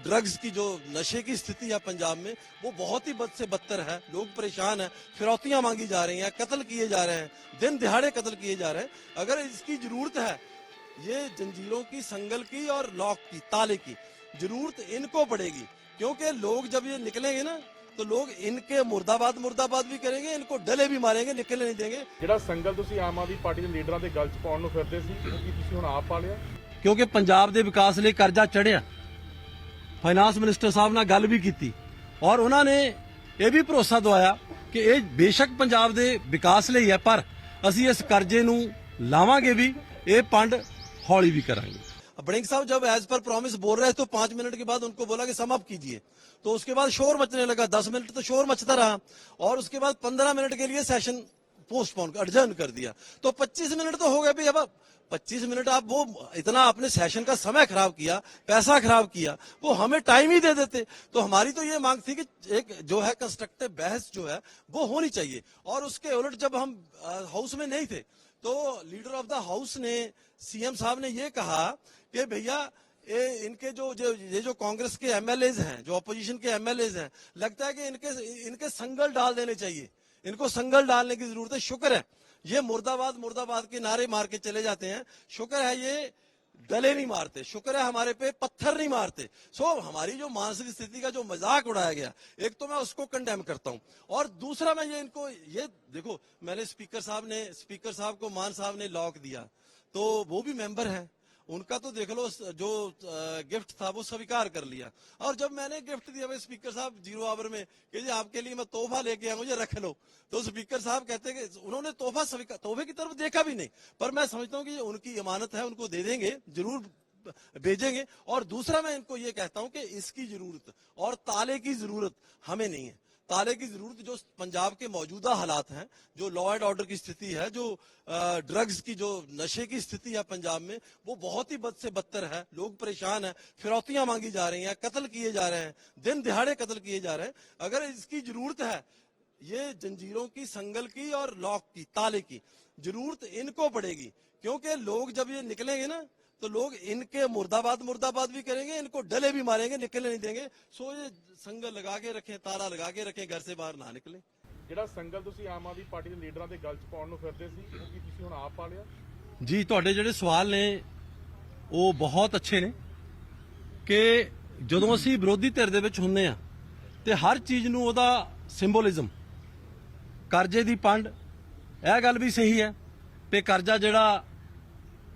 Drugs की जो नशे की स्थिति है पंजाब में वो बहुत ही बद से बदतर है लोग परेशान हैं फिरौतियां मांगी जा रही हैं कत्ल किए जा रहे हैं दिन दिहाड़े कत्ल किए जा रहे हैं अगर इसकी जरूरत है ये जंजीरों की संगल की और लॉक की ताले की जरूरत इनको पड़ेगी क्योंकि लोग जब ये निकलेंगे ना तो लोग इनके मुर्दाबाद मुर्दाबाद भी करेंगे इनको डले भी मारेंगे निकलने नहीं देंगे ਜਿਹੜਾ ਸੰਗਲ ਤੁਸੀਂ ਆਮ ਆਦਮੀ ਪਾਰਟੀ ਦੇ ਲੀਡਰਾਂ ਦੇ ਗਲ 'ਚ ਪਾਉਣ ਨੂੰ ਫਿਰਦੇ ਸੀ ਉਹ ਕੀ ਤੁਸੀਂ ਹੁਣ ਆਪ ਪਾ ਲਿਆ ਕਿਉਂਕਿ ਪੰਜਾਬ ਦੇ ਵਿਕਾਸ ਲਈ ਕਰਜ਼ਾ ਚੜਿਆ ਫਾਈਨਾਂਸ ਮਿਨਿਸਟਰ ਸਾਹਿਬ ਨਾਲ ਗੱਲ ਵੀ ਕੀਤੀ ਔਰ ਉਹਨਾਂ ਨੇ ਇਹ ਵੀ ਭਰੋਸਾ ਦਵਾਇਆ ਕਿ ਇਹ ਬੇਸ਼ੱਕ ਪੰਜਾਬ ਦੇ ਵਿਕਾਸ ਲਈ ਹੈ ਪਰ ਅਸੀਂ ਇਸ ਕਰਜ਼ੇ ਨੂੰ ਲਾਵਾਂਗੇ ਵੀ ਇਹ ਪੰਡ ਹੌਲੀ ਵੀ ਕਰਾਂਗੇ बड़िंग साहब जब एज पर प्रॉमिस बोल रहे थे तो पांच मिनट के बाद उनको बोला कि समाप्त कीजिए तो उसके बाद शोर मचने लगा दस मिनट तो शोर मचता रहा और उसके बाद पंद्रह मिनट के लिए सेशन पोस्टपोन अडजर्न कर दिया। तो 25 मिनट तो हो गए भाई, अब 25 मिनट आप वो इतना आपने सेशन का समय खराब किया, पैसा खराब किया, वो हमें टाइम ही दे देते। तो हमारी तो ये मांग थी कि एक जो है कंस्ट्रक्टिव बहस जो है, वो होनी चाहिए। और उसके उलट जब हम हाउस में नहीं थे तो लीडर ऑफ़ द हाउस ने सीएम साहब ने ये कहा कि भैया ये इनके जो जो, ये जो कांग्रेस के एमएलए हैं, जो अपोजिशन के एमएलए हैं, लगता है कि इनके इनके संगल डाल देने चाहिए। इनको संगल डालने की ज़रूरत है। शुक्र है, ये मुर्दाबाद मुर्दाबाद के नारे मार के चले जाते हैं। शुक्र है, ये डले नहीं मारते। शुक्र है, हमारे पे पत्थर नहीं मारते। सो, हमारी जो मानसिक स्थिति का जो मज़ाक उड़ाया गया, एक तो मैं उसको कंडेम करता हूँ और दूसरा मैं ये इनको, ये देखो, मैंने स्पीकर साहब ने स्पीकर साहब को, मान साहब ने लॉक दिया। तो वो भी मेंबर हैं। उनका तो देख लो, जो गिफ्ट था वो स्वीकार कर लिया। और जब मैंने गिफ्ट दिया, भाई स्पीकर साहब, ज़ीरो आवर में, कि जी आपके लिए मैं तोहफा लेके आया मुझे रख लो। तो स्पीकर साहब कहते हैं कि उन्होंने तोहफा स्वीकार, तोहफे की तरफ़ देखा भी नहीं। पर मैं समझता हूँ कि उनकी इमानत है, उनको दे देंगे, ज़रूर भेजेंगे। और दूसरा मैं इनको ये कहता हूँ कि इसकी ज़रूरत और ताले की ज़रूरत हमें नहीं है। ताले की ज़रूरत जो पंजाब के मौजूदा हालात हैं, जो लॉ एंड ऑर्डर की स्थिति है, जो ड्रग्स की, जो नशे की स्थिति है पंजाब में, वो बहुत ही बद से बदतर है। लोग परेशान हैं, फिरौतियाँ मांगी जा रही हैं, कत्ल किए जा रहे हैं, दिन दिहाड़े कत्ल किए जा रहे हैं। अगर इसकी ज़रूरत है, ये जंजीरों की, संगल की और लॉक की, ताले की, ज़रूरत इनको पड़ेगी, क्योंकि लोग जब ये निकलेंगे ना तो लोग इनके मुर्दाबाद मुर्दाबाद भी करेंगे इनको डले भी मारेंगे निकलने नहीं देंगे सो ये संगल लगा के रखें ताला लगा के रखें घर से बाहर ना निकले ਜਿਹੜਾ ਸੰਗਲ ਤੁਸੀਂ ਆਮ ਆਦਮੀ ਪਾਰਟੀ ਦੇ ਲੀਡਰਾਂ ਦੇ ਗਲ 'ਚ ਪਾਉਣ ਨੂੰ ਫਿਰਦੇ ਸੀ ਉਹ ਕੀ ਤੁਸੀਂ ਹੁਣ ਆਪ ਪਾ ਲਿਆ ਜੀ ਤੁਹਾਡੇ ਜਿਹੜੇ ਸਵਾਲ ਨੇ ਉਹ ਬਹੁਤ ਅੱਛੇ ਨੇ ਕਿ ਜਦੋਂ ਅਸੀਂ ਵਿਰੋਧੀ ਧਿਰ ਦੇ ਵਿੱਚ ਹੁੰਨੇ ਆ ਤੇ ਹਰ ਚੀਜ਼ ਨੂੰ ਉਹਦਾ ਸਿੰਬੋਲਿਜ਼ਮ ਕਰਜ਼ੇ ਦੀ ਪੰਡ ਇਹ ਗੱਲ ਵੀ ਸਹੀ ਹੈ ਤੇ ਕਰਜ਼ਾ ਜਿਹੜਾ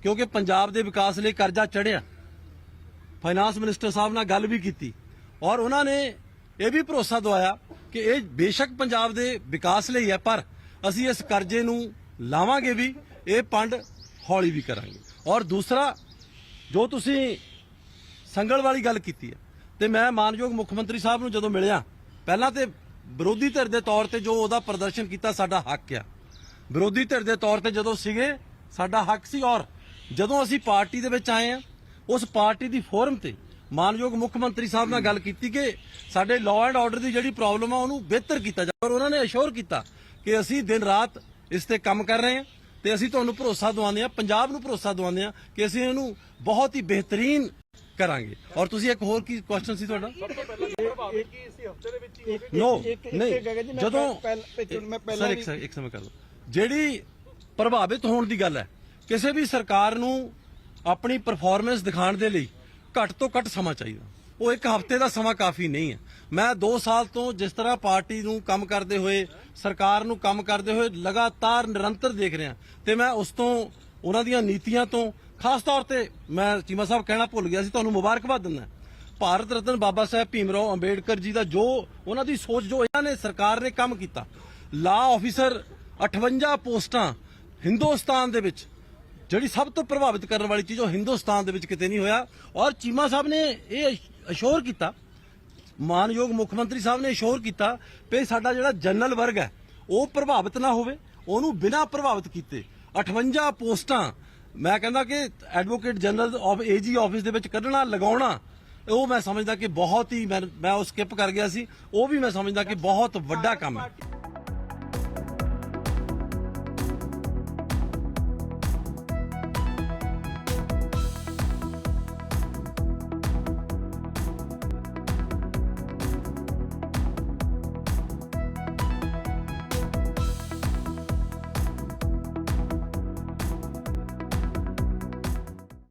ਕਿਉਂਕਿ ਪੰਜਾਬ ਦੇ ਵਿਕਾਸ ਲਈ ਕਰਜ਼ਾ ਚੜਿਆ ਫਾਈਨਾਂਸ ਮਿਨਿਸਟਰ ਸਾਹਿਬ ਨਾਲ ਗੱਲ ਵੀ ਕੀਤੀ। ਔਰ ਉਹਨਾਂ ਨੇ ਇਹ ਵੀ ਭਰੋਸਾ ਦਵਾਇਆ ਕਿ ਇਹ ਬੇਸ਼ੱਕ ਪੰਜਾਬ ਦੇ ਵਿਕਾਸ ਲਈ ਹੈ, ਪਰ ਅਸੀਂ ਇਸ ਕਰਜ਼ੇ ਨੂੰ ਲਾਵਾਂਗੇ ਵੀ, ਇਹ ਪੰਡ ਹੌਲੀ ਵੀ ਕਰਾਂਗੇ। ਔਰ ਦੂਸਰਾ, ਜੋ ਤੁਸੀਂ ਸੰਗਲ ਵਾਲੀ ਗੱਲ ਕੀਤੀ ਹੈ, ਤੇ ਮੈਂ ਮਾਨਯੋਗ ਮੁੱਖ ਮੰਤਰੀ ਸਾਹਿਬ ਨੂੰ ਜਦੋਂ ਮਿਲਿਆ, ਪਹਿਲਾਂ ਤੇ ਵਿਰੋਧੀ ਧਿਰ ਦੇ ਤੌਰ ਤੇ ਜੋ ਉਹਦਾ ਪ੍ਰਦਰਸ਼ਨ ਕੀਤਾ, ਸਾਡਾ ਹੱਕ ਆ। ਵਿਰੋਧੀ ਧਿਰ ਦੇ ਤੌਰ ਤੇ ਜਦੋਂ ਸੀਗੇ, ਸਾਡਾ ਹੱਕ ਸੀ ਔਰ ਜਦੋਂ ਅਸੀਂ ਪਾਰਟੀ ਦੇ ਵਿੱਚ ਆਏ ਆ ਉਸ ਪਾਰਟੀ ਦੀ ਫੋਰਮ ਤੇ ਮਾਨਯੋਗ ਮੁੱਖ ਮੰਤਰੀ ਸਾਹਿਬ ਨਾਲ ਗੱਲ ਕੀਤੀ ਕਿ ਸਾਡੇ ਲਾਅ ਐਂਡ ਆਰਡਰ ਦੀ ਜਿਹੜੀ ਪ੍ਰੋਬਲਮ ਆ ਉਹਨੂੰ ਬਿਹਤਰ ਕੀਤਾ ਜਾਵੇ। ਔਰ ਉਹਨਾਂ ਨੇ ਅਸ਼ੋਰ ਕੀਤਾ ਕਿ ਅਸੀਂ ਦਿਨ ਰਾਤ ਇਸ ਤੇ ਕੰਮ ਕਰ ਰਹੇ ਹਾਂ ਤੇ ਅਸੀਂ ਤੁਹਾਨੂੰ ਭਰੋਸਾ ਦਵਾਉਂਦੇ ਹਾਂ ਪੰਜਾਬ ਨੂੰ ਭਰੋਸਾ ਦਵਾਉਂਦੇ ਹਾਂ ਕਿ ਅਸੀਂ ਇਹਨੂੰ ਬਹੁਤ ਹੀ ਬਿਹਤਰੀਨ ਕਰਾਂਗੇ। ਔਰ ਤੁਸੀਂ ਇੱਕ ਹੋਰ ਕੀ ਕੁਐਸਚਨ ਸੀ ਤੁਹਾਡਾ? ਸਭ ਤੋਂ ਪਹਿਲਾਂ ਪ੍ਰਭਾਵਿਤ ਕੀ ਇਸੇ ਹਫ਼ਤੇ ਦੇ ਵਿੱਚ ਹੀ ਹੋਗੇ ਨੋ ਇੱਕ- ਇੱਕ- ਨਹੀਂ ਇੱਕ ਹੈਗਾ ਜੀ, ਮੈਂ ਜਦੋਂ ਮੈਂ ਪਹਿਲਾਂ ਇੱਕ ਸਮੇਂ ਕਰ ਲਓ। ਜਿਹੜੀ ਪ੍ਰਭਾਵਿਤ ਹੋਣ ਦੀ ਗੱਲ ਹੈ ਕਿਸੇ ਵੀ ਸਰਕਾਰ ਨੂੰ ਆਪਣੀ ਪਰਫਾਰਮੈਂਸ ਦਿਖਾਉਣ ਦੇ ਲਈ ਘੱਟ ਤੋਂ ਘੱਟ ਸਮਾਂ ਚਾਹੀਦਾ। ਉਹ ਇੱਕ ਹਫ਼ਤੇ ਦਾ ਸਮਾਂ ਕਾਫੀ ਨਹੀਂ ਹੈ। ਮੈਂ 2 ਸਾਲ ਤੋਂ ਜਿਸ ਤਰ੍ਹਾਂ ਪਾਰਟੀ ਨੂੰ ਕੰਮ ਕਰਦੇ ਹੋਏ, ਸਰਕਾਰ ਨੂੰ ਕੰਮ ਕਰਦੇ ਹੋਏ ਲਗਾਤਾਰ ਨਿਰੰਤਰ ਦੇਖ ਰਿਹਾ ਤੇ ਮੈਂ ਉਸ ਤੋਂ, ਉਹਨਾਂ ਦੀਆਂ ਨੀਤੀਆਂ ਤੋਂ ਖਾਸ ਤੌਰ ਤੇ ਮੈਂ ਚੀਮਾ ਸਾਹਿਬ ਕਹਿਣਾ ਭੁੱਲ ਗਿਆ ਸੀ, ਤੁਹਾਨੂੰ ਮੁਬਾਰਕਬਾਦ ਦਿੰਦਾ। ਭਾਰਤ ਰਤਨ ਬਾਬਾ ਸਾਹਿਬ ਭੀਮਰਾਓ ਅੰਬੇਡਕਰ ਜੀ ਦਾ ਜੋ ਉਹਨਾਂ ਦੀ ਸੋਚ ਜੋ ਇਹਨਾਂ ਨੇ ਸਰਕਾਰ ਨੇ ਕੰਮ ਕੀਤਾ ਲਾ ਆਫੀਸਰ 58 ਪੋਸਟਾਂ ਹਿੰਦੁਸਤਾਨ ਦੇ ਵਿੱਚ ਜਿਹੜੀ ਸਭ ਤੋਂ ਪ੍ਰਭਾਵਿਤ ਕਰਨ ਵਾਲੀ ਚੀਜ਼ ਉਹ ਹਿੰਦੁਸਤਾਨ ਦੇ ਵਿੱਚ ਕਿਤੇ ਨਹੀਂ ਹੋਇਆ। ਔਰ ਚੀਮਾ ਸਾਹਿਬ ਨੇ ਇਹ ਅਸ਼ੋਰ ਕੀਤਾ। ਮਾਨਯੋਗ ਮੁੱਖ ਮੰਤਰੀ ਸਾਹਿਬ ਨੇ ਅਸ਼ੋਰ ਕੀਤਾ ਕਿ ਸਾਡਾ ਜਿਹੜਾ ਜਨਰਲ ਵਰਗ ਹੈ, ਉਹ ਪ੍ਰਭਾਵਿਤ ਨਾ ਹੋਵੇ। ਉਹਨੂੰ ਬਿਨਾਂ ਪ੍ਰਭਾਵਿਤ ਕੀਤੇ 58 ਪੋਸਟਾਂ, ਮੈਂ ਕਹਿੰਦਾ ਕਿ advocate general of AG office ਦੇ ਵਿੱਚ ਕੱਢਣਾ, ਲਗਾਉਣਾ, ਉਹ ਮੈਂ ਸਮਝਦਾ ਕਿ ਬਹੁਤ ਹੀ ਮੈਂ ਮੈਂ ਉਹ ਸਕਿਪ ਕਰ ਗਿਆ ਸੀ। ਉਹ ਵੀ ਮੈਂ ਸਮਝਦਾ ਕਿ ਬਹੁਤ ਵੱਡਾ ਕੰਮ ਹੈ।